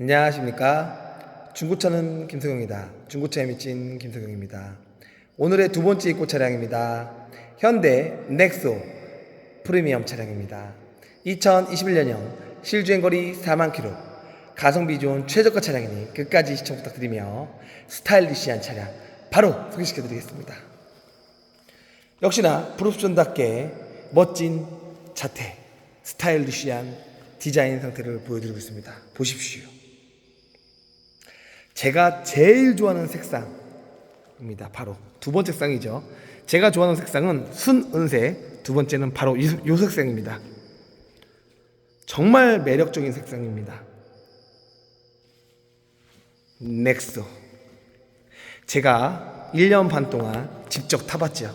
안녕하십니까. 중고차는 김석영입니다. 중고차에 미친 김석영입니다. 오늘의 두 번째 입고 차량입니다. 현대 넥소 프리미엄 차량입니다. 2021년형 실주행거리 4만 킬로 가성비 좋은 최저가 차량이니 끝까지 시청 부탁드리며 스타일리시한 차량 바로 소개시켜 드리겠습니다. 역시나 브루스존답게 멋진 자태, 스타일리시한 디자인 상태를 보여드리고 있습니다. 보십시오. 제가 제일 좋아하는 색상입니다. 바로 두 번째 색상이죠. 제가 좋아하는 색상은 순은색, 두 번째는 바로 이, 이 색상입니다. 정말 매력적인 색상입니다. 넥소. 제가 1년 반 동안 직접 타봤죠.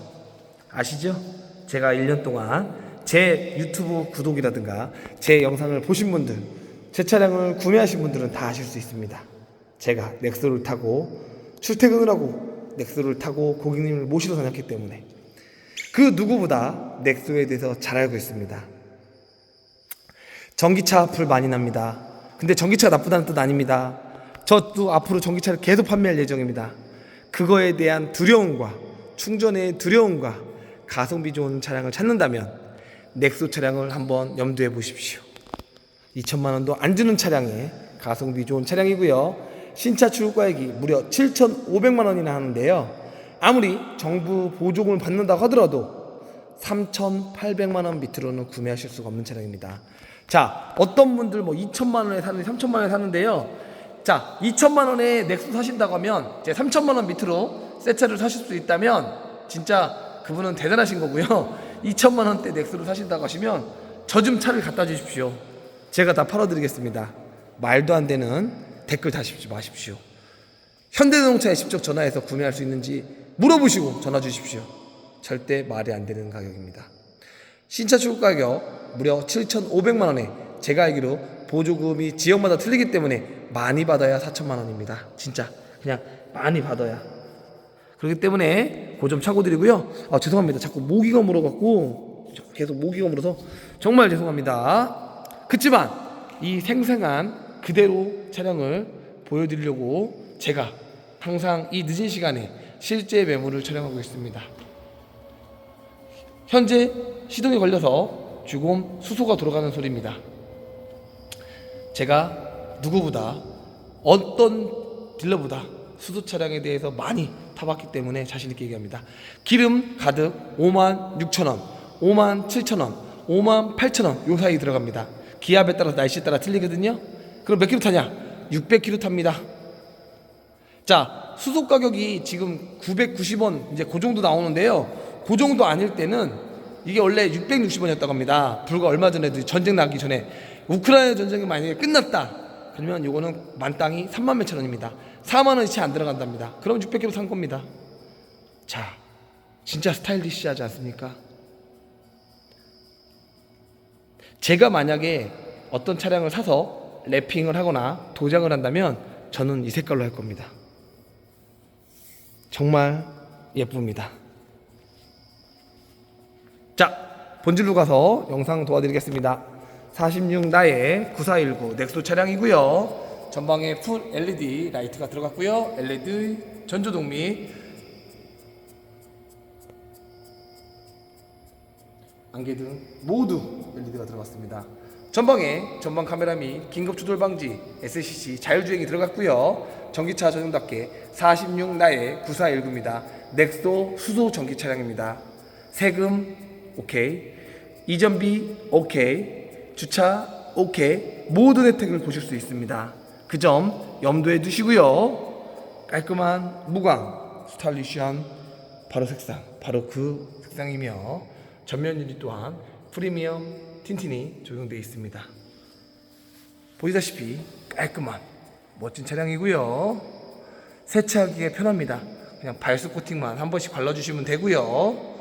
아시죠? 제가 1년 동안 제 유튜브 구독이라든가 제 영상을 보신 분들, 제 차량을 구매하신 분들은 다 아실 수 있습니다. 제가 넥소를 타고 출퇴근을 하고 넥소를 타고 고객님을 모시러 다녔기 때문에 그 누구보다 넥소에 대해서 잘 알고 있습니다. 전기차 불 많이 납니다. 근데 전기차가 나쁘다는 뜻 아닙니다. 저도 앞으로 전기차를 계속 판매할 예정입니다. 그거에 대한 두려움과 충전의 두려움과 가성비 좋은 차량을 찾는다면 넥소 차량을 한번 염두에 보십시오. 2천만 원도 안 주는 차량에 가성비 좋은 차량이고요. 신차 출고가액이 무려 7,500만 원이나 하는데요. 아무리 정부 보조금을 받는다고 하더라도 3,800만 원 밑으로는 구매하실 수가 없는 차량입니다. 자, 어떤 분들 뭐 2천만 원에 사는데 3천만 원에 사는데요. 자, 2천만 원에 넥소 사신다고 하면 이제 3천만 원 밑으로 새 차를 사실 수 있다면 진짜 그분은 대단하신 거고요. 2천만 원대 넥소를 사신다고 하시면 저 좀 차를 갖다 주십시오. 제가 다 팔아드리겠습니다. 말도 안 되는 댓글 다십시오 마십시오. 현대자동차에 직접 전화해서 구매할 수 있는지 물어보시고 전화 주십시오. 절대 말이 안 되는 가격입니다. 신차 출고 가격 무려 7,500만 원에 제가 알기로 보조금이 지역마다 틀리기 때문에 많이 받아야 4천만 원입니다. 진짜 그냥 많이 받아야. 그렇기 때문에 그 점 참고드리고요. 아, 죄송합니다. 자꾸 모기가 물어갖고 계속 모기가 물어서 정말 죄송합니다. 그렇지만 이 생생한 그대로 차량을 보여드리려고 제가 항상 이 늦은 시간에 실제 매물을 촬영하고 있습니다. 현재 시동이 걸려서 주곰 수소가 돌아가는 소리입니다. 제가 누구보다 어떤 딜러보다 수소 차량에 대해서 많이 타봤기 때문에 자신 있게 얘기합니다. 기름 가득 5만 6천 원, 5만 7천 원, 5만 8천 원 요 사이 들어갑니다. 기압에 따라서 날씨에 따라 틀리거든요. 그럼 몇 킬로 타냐? 600킬로 탑니다. 자, 수소 가격이 지금 990원 이제 그 정도 나오는데요. 그 정도 아닐 때는 이게 원래 660원이었다고 합니다. 불과 얼마 전에도 전쟁 나기 전에 우크라이나 전쟁이 만약에 끝났다. 그러면 이거는 만땅이 3만 몇천 원입니다. 4만 원이 채 안 들어간답니다. 그럼 600kg 산 겁니다. 자, 진짜 스타일리시하지 않습니까? 제가 만약에 어떤 차량을 사서 랩핑을 하거나 도장을 한다면 저는 이 색깔로 할 겁니다. 정말 예쁩니다. 자, 본질로 가서 영상 도와드리겠습니다. 46 나의 9419 넥소 차량이고요. 전방에 풀 LED 라이트가 들어갔고요. LED 전조등 및 안개등 모두 LED가 들어갔습니다. 전방에 전방 카메라 및 긴급 추돌 방지 SCC 자율주행이 들어갔고요. 전기차 전용답게 46 나의 9419입니다. 넥소 수소 전기 차량입니다. 세금 오케이, 이전비 오케이, 주차 오케이 모든 혜택을 보실 수 있습니다. 그 점 염두에 두시고요. 깔끔한 무광 스타일리시한 바로 색상 바로 그 색상이며 전면 유리 또한 프리미엄 틴틴이 적용되어 있습니다. 보시다시피 깔끔한 멋진 차량이고요. 세차하기에 편합니다. 그냥 발수 코팅만 한 번씩 발라주시면 되고요.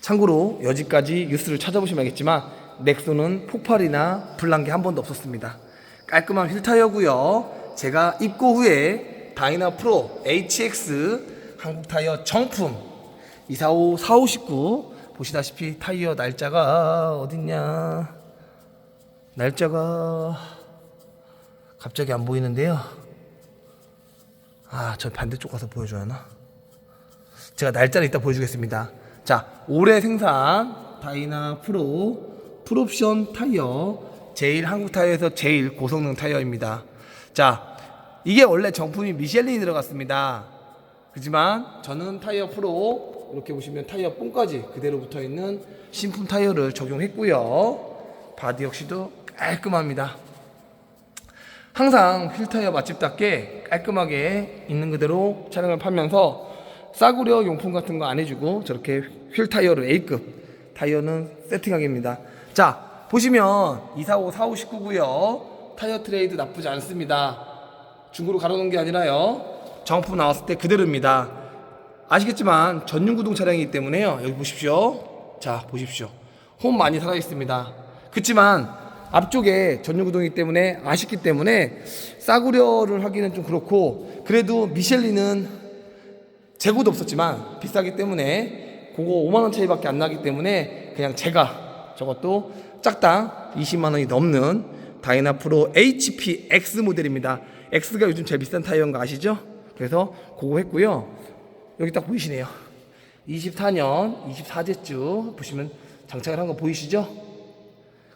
참고로 여지까지 뉴스를 찾아보시면 알겠지만 넥소는 폭발이나 불난 게 한 번도 없었습니다. 깔끔한 휠타이어고요. 제가 입고 후에 다이나 프로 HX 한국 타이어 정품 245 4519 보시다시피 타이어 날짜가 어딨냐? 날짜가 갑자기 안 보이는데요. 아저 반대쪽 가서 보여줘야 하나? 제가 날짜를 이따 보여주겠습니다. 자 올해 생산 다이나 프로 풀옵션 타이어 제일 한국 타이어에서 제일 고성능 타이어입니다. 자 이게 원래 정품이 미셸린이 들어갔습니다 그지만 저는 타이어 프로 이렇게 보시면 타이어 뽕까지 그대로 붙어 있는 신품 타이어를 적용했고요. 바디 역시도 깔끔합니다. 항상 휠 타이어 맛집답게 깔끔하게 있는 그대로 차량을 팔면서 싸구려 용품 같은 거 안 해주고 저렇게 휠 타이어를 A급 타이어는 세팅하기입니다. 자 보시면 245, 45, 19고요. 타이어 트레이드 나쁘지 않습니다. 중고로 갈아놓은 게 아니라요. 정품 나왔을 때 그대로입니다. 아시겠지만 전륜 구동 차량이기 때문에요. 여기 보십시오. 자, 보십시오. 홈 많이 살아 있습니다. 그렇지만 앞쪽에 전륜 구동이기 때문에 아쉽기 때문에 싸구려를 하기는 좀 그렇고 그래도 미셸린은 재고도 없었지만 비싸기 때문에 그거 5만 원 차이밖에 안 나기 때문에 그냥 제가 저것도 짝당 20만 원이 넘는 다이나 프로 HP X 모델입니다. X가 요즘 제일 비싼 타이어인 거 아시죠? 그래서 그거 했고요. 여기 딱 보이시네요. 24년 24제쯤 보시면 장착을 한 거 보이시죠?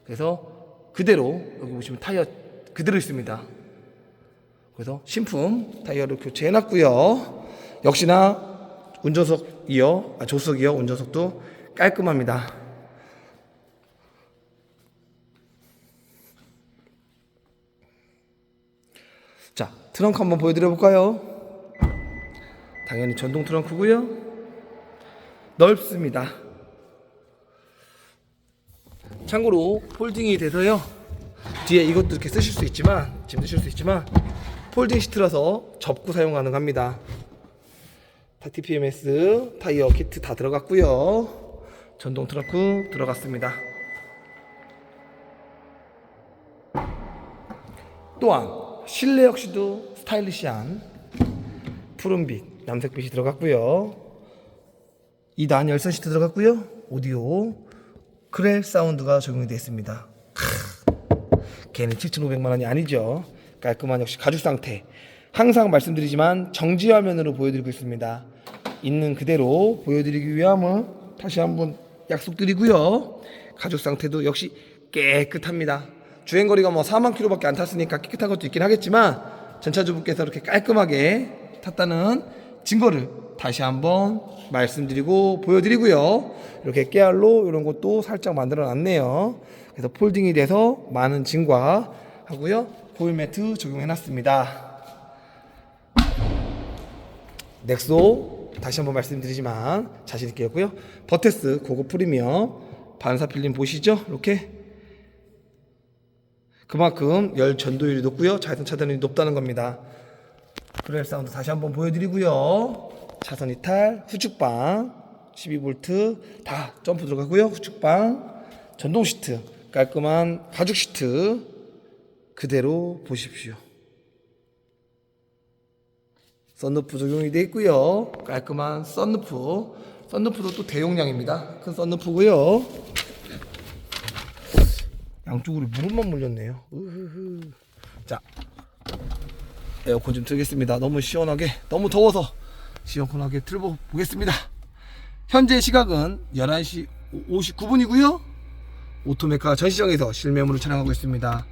그래서 그대로 여기 보시면 타이어 그대로 있습니다. 그래서 신품 타이어를 교체해 놨고요. 역시나 운전석이요, 아, 조석이요, 운전석도 깔끔합니다. 자, 트렁크 한번 보여드려 볼까요? 당연히 전동 트렁크고요. 넓습니다. 참고로 폴딩이 돼서요. 뒤에 이것도 이렇게 쓰실 수 있지만 짐 드실 수 있지만 폴딩 시트라서 접고 사용 가능합니다. 다 TPMS 타이어 키트 다 들어갔고요. 전동 트렁크 들어갔습니다. 또한 실내 역시도 스타일리시한 푸른빛, 남색빛이 들어갔고요. 2단 열선 시트 들어갔고요. 오디오 크렐 사운드가 적용이 되어 있습니다. 크, 걔는 7,500만 원이 아니죠. 깔끔한 역시 가죽 상태. 항상 말씀드리지만 정지 화면으로 보여드리고 있습니다. 있는 그대로 보여드리기 위함을 다시 한번 약속드리고요. 가죽 상태도 역시 깨끗합니다. 주행 거리가 뭐 4만 킬로밖에 안 탔으니까 깨끗한 것도 있긴 하겠지만 전차주분께서 이렇게 깔끔하게 탔다는 증거를 다시 한번 말씀드리고 보여드리고요. 이렇게 깨알로 이런 것도 살짝 만들어 놨네요. 그래서 폴딩이 돼서 많은 증과 하고요. 보일 매트 적용해 놨습니다. 넥소 다시 한번 말씀드리지만 자신 있게 했고요. 버테스 고급 프리미엄 반사 필름 보시죠? 이렇게 그만큼 열 전도율이 높고요. 자외선 차단율이 높다는 겁니다. 브렐 사운드 다시 한번 보여드리고요. 차선 이탈, 후축방, 12V 다 점프 들어가고요. 후축방, 전동 시트, 깔끔한 가죽 시트 그대로 보십시오. 썬루프 적용이 되어 있고요. 깔끔한 썬루프. 썬루프도 또 대용량입니다. 큰 썬루프고요. 양쪽으로 무릎만 물렸네요. 으흐흐. 자, 에어컨 좀 틀겠습니다. 너무 시원하게, 너무 더워서 시원하게 틀어 보겠습니다. 현재 시각은 11시 59분이고요. 오토메카 전시장에서 실매물을 촬영하고 있습니다.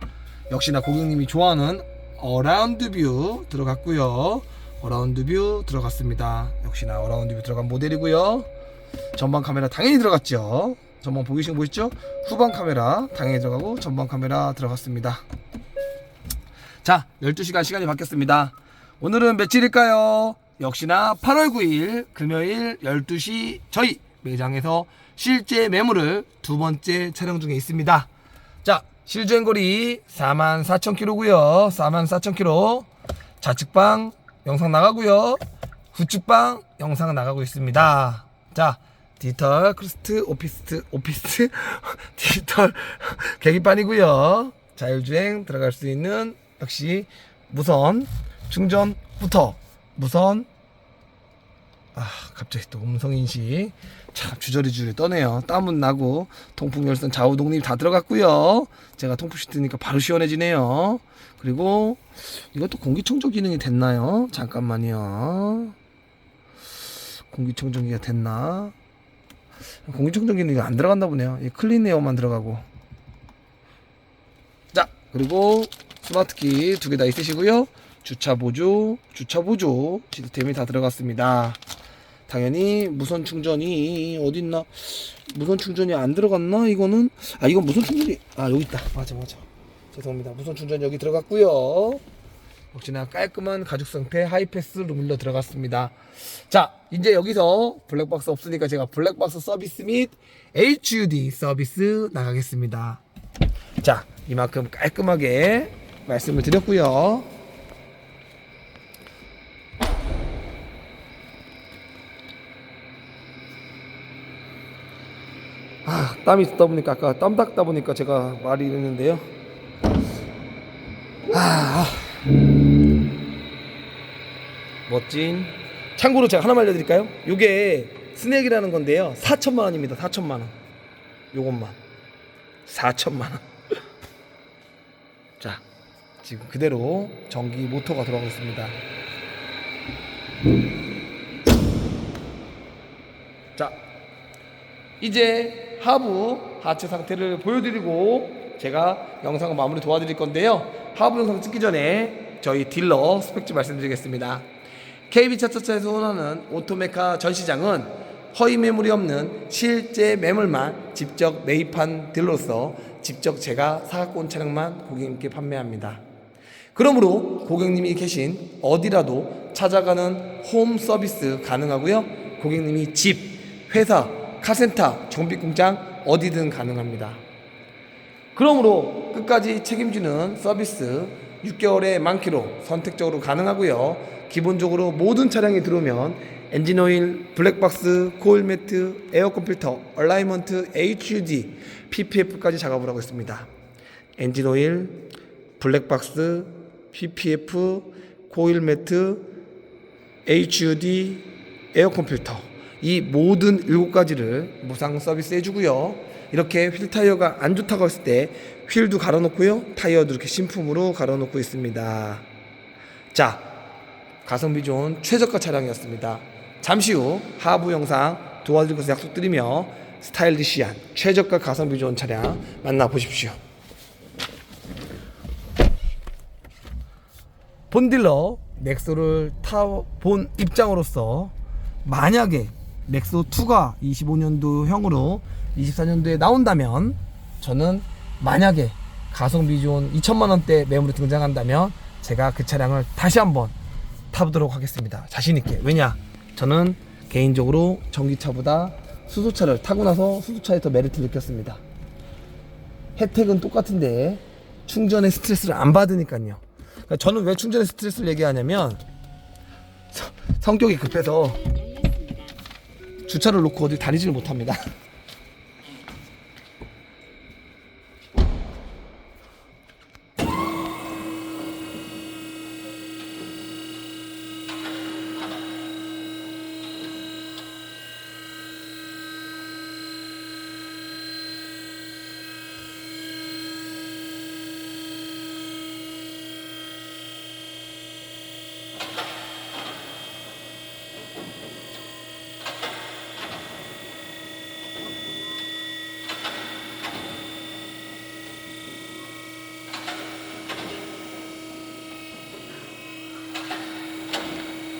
역시나 고객님이 좋아하는 어라운드 뷰 들어갔고요. 어라운드 뷰 들어갔습니다. 역시나 어라운드 뷰 들어간 모델이고요. 전방 카메라 당연히 들어갔죠. 전방 보이시는 거 보이시죠? 후방 카메라 당연히 들어가고 전방 카메라 들어갔습니다. 자, 12시간 시간이 바뀌었습니다. 오늘은 며칠일까요? 역시나 8월 9일 금요일 12시 저희 매장에서 실제 매물을 두 번째 촬영 중에 있습니다. 자, 실주행 거리 44,000km고요. 44,000km. 좌측방 영상 나가고요. 후측방 영상 나가고 있습니다. 자, 디지털 크루스트 오피스트 오피스 디지털 계기판이고요. 자율주행 들어갈 수 있는 역시 무선 충전부터 무선. 아 갑자기 또 음성인식 참 주저리주저리 떠네요. 땀은 나고 통풍 열선 좌우 독립 다 들어갔고요. 제가 통풍 시트니까 바로 시원해지네요. 그리고 이것도 공기청정 기능이 됐나요? 잠깐만요. 공기청정기가 됐나 공기청정 기능이 안 들어갔나 보네요. 이 클린 에어만 들어가고. 자 그리고 스마트키 두 개 다 있으시고요. 주차 보조 주차 보조 시스템이 다 들어갔습니다. 당연히 무선 충전이 어딨나? 무선 충전이 안 들어갔나? 이거는? 아 이건 무선 충전이 아 여기 있다. 맞아 맞아. 죄송합니다. 무선 충전 여기 들어갔고요 역시나 깔끔한 가죽 상태 하이패스 루밀러 들어갔습니다 자 이제 여기서 블랙박스 없으니까 제가 블랙박스 서비스 및 HUD 서비스 나가겠습니다 자 이만큼 깔끔하게 말씀을 드렸고요 아, 땀이 있다 보니까 아까 땀 닦다 보니까 제가 말이 이랬는데요. 아, 아. 멋진. 참고로 제가 하나만 알려드릴까요? 요게 스낵이라는 건데요. 4천만 원입니다. 4천만 원. 요것만 4천만 원. 자, 지금 그대로 전기 모터가 들어가고 있습니다. 자, 이제 하부 하체 상태를 보여드리고 제가 영상을 마무리 도와드릴 건데요. 하부 영상 찍기 전에 저희 딜러 스펙 좀 말씀드리겠습니다. KB 차차차에서 원하는 오토메카 전시장은 허위 매물이 없는 실제 매물만 직접 매입한 딜러로서 직접 제가 사갖고 온 차량만 고객님께 판매합니다. 그러므로 고객님이 계신 어디라도 찾아가는 홈 서비스 가능하고요. 고객님이 집, 회사, 카센터, 정비공장 어디든 가능합니다. 그러므로 끝까지 책임지는 서비스 6개월에 만키로 선택적으로 가능하고요. 기본적으로 모든 차량이 들어오면 엔진 오일, 블랙박스, 코일 매트, 에어컨 필터, 얼라이먼트, HUD, PPF까지 작업을 하고 있습니다. 엔진 오일, 블랙박스, PPF, 코일 매트, HUD, 에어컨 필터 이 모든 일곱 가지를 무상 서비스 해주고요. 이렇게 휠 타이어가 안 좋다고 했을 때 휠도 갈아놓고요. 타이어도 이렇게 신품으로 갈아놓고 있습니다. 자, 가성비 좋은 최저가 차량이었습니다. 잠시 후 하부 영상 도와드릴 것을 약속드리며 스타일리시한 최저가 가성비 좋은 차량 만나보십시오. 본딜러 넥소를 타본 입장으로서 만약에 넥소 2가 25년도형으로 24년도에 나온다면 저는 만약에 가성비 좋은 2천만 원대 매물이 등장한다면 제가 그 차량을 다시 한번 타보도록 하겠습니다. 자신 있게. 왜냐? 저는 개인적으로 전기차보다 수소차를 타고 나서 수소차에 더 메리트를 느꼈습니다. 혜택은 똑같은데 충전에 스트레스를 안 받으니까요. 그러니까 저는 왜 충전에 스트레스를 얘기하냐면 서- 성격이 급해서 주차를 놓고 어디 다니지를 못합니다.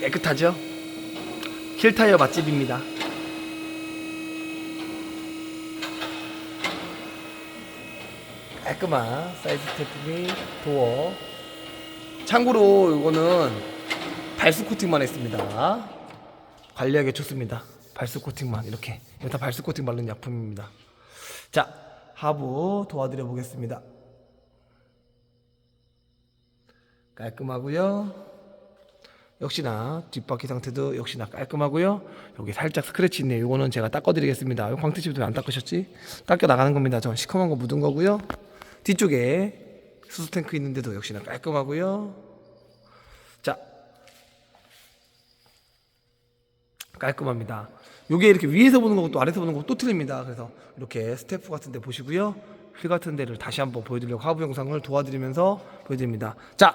깨끗하죠? 킬타이어 맛집입니다. 깔끔한 스태프 및 도어. 참고로 이거는 발수 코팅만 했습니다. 관리하기 좋습니다. 발수 코팅만 이렇게 이거 다 발수 코팅 바른 약품입니다. 자 하부 도와드려 보겠습니다. 깔끔하고요. 역시나 뒷바퀴 상태도 역시나 깔끔하고요. 여기 살짝 스크래치 있네요. 이거는 제가 닦아드리겠습니다. 광택집도 왜 안 닦으셨지? 닦여 나가는 겁니다. 저 시커먼 거 묻은 거고요. 뒤쪽에 수소 탱크 있는데도 역시나 깔끔하고요. 자, 깔끔합니다. 요게 이렇게 위에서 보는 거고 또 아래서 보는 거고 또 틀립니다. 그래서 이렇게 스태프 같은 데 보시고요. 휠 같은 데를 다시 한번 보여드리려고 하부 영상을 도와드리면서 보여드립니다. 자,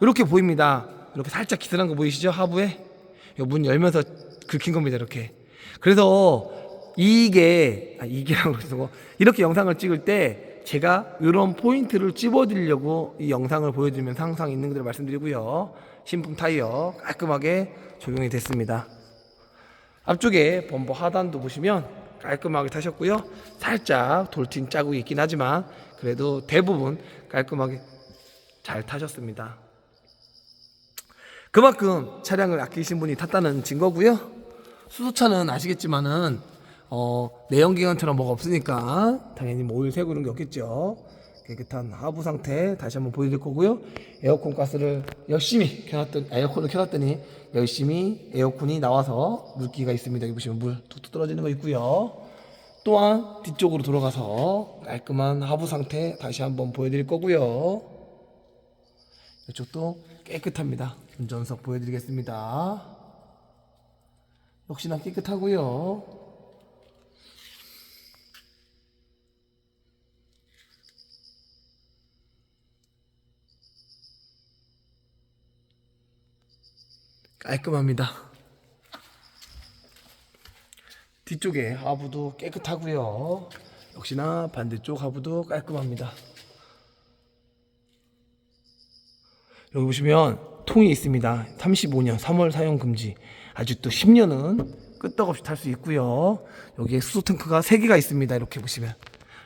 이렇게 보입니다. 이렇게 살짝 기스난 거 보이시죠? 하부에? 요문 열면서 긁힌 겁니다. 이렇게. 그래서 이게, 아, 이게라고 그러고 이렇게 영상을 찍을 때 제가 이런 포인트를 찝어드리려고 이 영상을 보여드리면서 항상 있는 그대로 말씀드리고요. 신품 타이어 깔끔하게 적용이 됐습니다. 앞쪽에 범버 하단도 보시면 깔끔하게 타셨고요. 살짝 돌팀 자국이 있긴 하지만 그래도 대부분 깔끔하게 잘 타셨습니다. 그만큼 차량을 아끼신 분이 탔다는 증거고요. 수소차는 아시겠지만은 어, 내연기관처럼 뭐가 없으니까 당연히 뭐 오일 새고 이런 게 없겠죠. 깨끗한 하부 상태 다시 한번 보여드릴 거고요. 에어컨 가스를 열심히 켜놨더니 에어컨을 켜놨더니 열심히 에어컨이 나와서 물기가 있습니다. 여기 보시면 물 툭툭 떨어지는 거 있고요. 또한 뒤쪽으로 돌아가서 깔끔한 하부 상태 다시 한번 보여드릴 거고요. 이쪽도 깨끗합니다. 운전석 보여드리겠습니다. 역시나 깨끗하고요. 깔끔합니다. 뒤쪽에 하부도 깨끗하고요. 역시나 반대쪽 하부도 깔끔합니다. 여기 보시면 통이 있습니다. 35년 3월 사용 금지. 아직도 10년은 끄떡없이 탈 수 있고요. 여기에 수소 탱크가 3개가 있습니다. 이렇게 보시면.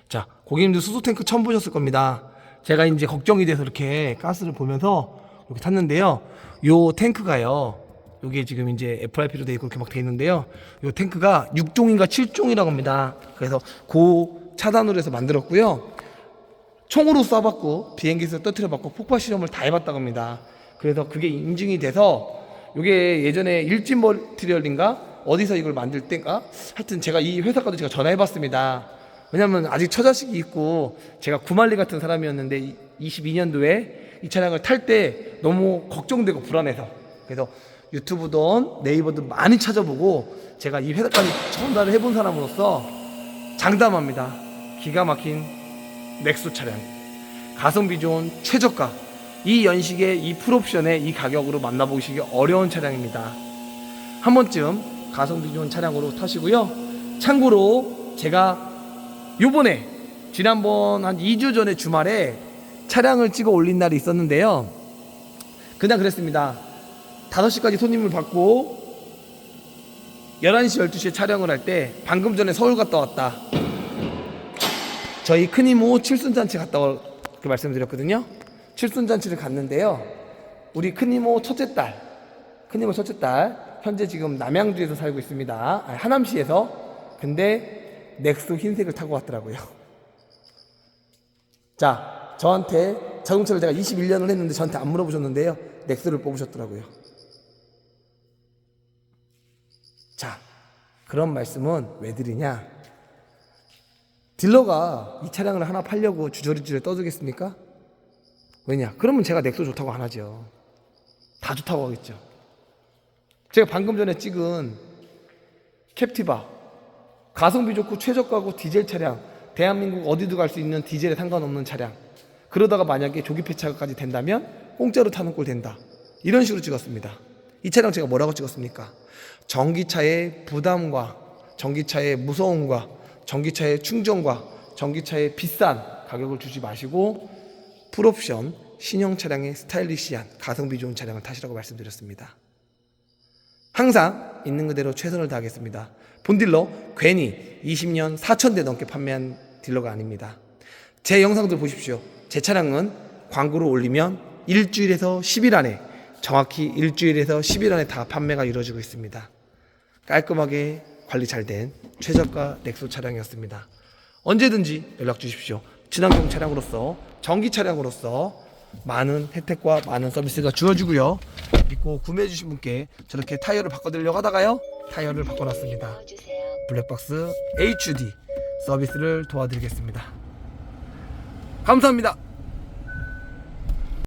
자, 고객님들 수소 탱크 처음 보셨을 겁니다. 제가 이제 걱정이 돼서 이렇게 가스를 보면서 이렇게 탔는데요. 요 탱크가요. 요게 지금 이제 FRP로 돼 있고 이렇게 막 돼 있는데요. 요 탱크가 6종인가 7종이라고 합니다. 그래서 고 차단으로 해서 만들었고요. 총으로 쏴봤고 비행기에서 떠트려봤고 폭파 실험을 다 해봤다고 합니다. 그래서 그게 인증이 돼서 이게 예전에 일진 머티리얼인가 어디서 이걸 만들 때인가 하여튼 제가 이 회사까지 제가 전화해봤습니다. 왜냐면 아직 처자식이 있고 제가 구말리 같은 사람이었는데 22년도에 이 차량을 탈 때 너무 걱정되고 불안해서 그래서 유튜브든 네이버든 많이 찾아보고 제가 이 회사까지 전달을 해본 사람으로서 장담합니다. 기가 막힌 넥소 차량. 가성비 좋은 최저가. 이 연식의 이 풀옵션의 이 가격으로 만나보시기 어려운 차량입니다. 한 번쯤 가성비 좋은 차량으로 타시고요. 참고로 제가 요번에 지난번 한 2주 전에 주말에 차량을 찍어 올린 날이 있었는데요. 그냥 그랬습니다. 5시까지 손님을 받고 11시 12시에 촬영을 할 때 방금 전에 서울 갔다 왔다 저희 큰 이모 칠순잔치 갔다 올, 그 말씀드렸거든요. 칠순잔치를 갔는데요. 우리 큰 이모 첫째 딸, 큰 이모 첫째 딸, 현재 지금 남양주에서 살고 있습니다. 아니, 하남시에서. 근데 넥스 흰색을 타고 왔더라고요. 자, 저한테 자동차를 제가 21년을 했는데 저한테 안 물어보셨는데요. 넥스를 뽑으셨더라고요. 자, 그런 말씀은 왜 드리냐? 딜러가 이 차량을 하나 팔려고 주저리주저 떠들겠습니까? 왜냐? 그러면 제가 넥소 좋다고 안 하죠. 다 좋다고 하겠죠. 제가 방금 전에 찍은 캡티바 가성비 좋고 최저가고 디젤 차량 대한민국 어디도 갈 수 있는 디젤에 상관없는 차량 그러다가 만약에 조기 폐차까지 된다면 공짜로 타는 꼴 된다 이런 식으로 찍었습니다 이 차량 제가 뭐라고 찍었습니까 전기차의 부담과 전기차의 무서움과 전기차의 충전과 전기차의 비싼 가격을 주지 마시고 풀옵션 신형 차량의 스타일리시한 가성비 좋은 차량을 타시라고 말씀드렸습니다. 항상 있는 그대로 최선을 다하겠습니다. 본딜러 괜히 20년 4천 대 넘게 판매한 딜러가 아닙니다. 제 영상들 보십시오. 제 차량은 광고를 올리면 일주일에서 10일 안에 정확히 일주일에서 10일 안에 다 판매가 이루어지고 있습니다. 깔끔하게 관리 잘 된 최저가 넥소 차량이었습니다. 언제든지 연락 주십시오. 친환경 차량으로서 전기 차량으로서 많은 혜택과 많은 서비스가 주어지고요. 믿고 구매해 주신 분께 저렇게 타이어를 바꿔드리려고 하다가요. 타이어를 바꿔놨습니다. 블랙박스 HD 서비스를 도와드리겠습니다. 감사합니다.